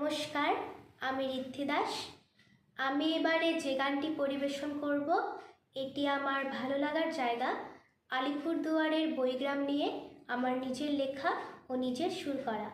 নমস্কার, আমি ঋদ্ধি দাস। আমি এবারে যে গানটি পরিবেশন করব, এটি আমার ভালো লাগার জায়গা। আলিপুরদুয়ারের বইগ্রাম নিয়ে আমার নিজের লেখা ও নিজের সুর করা।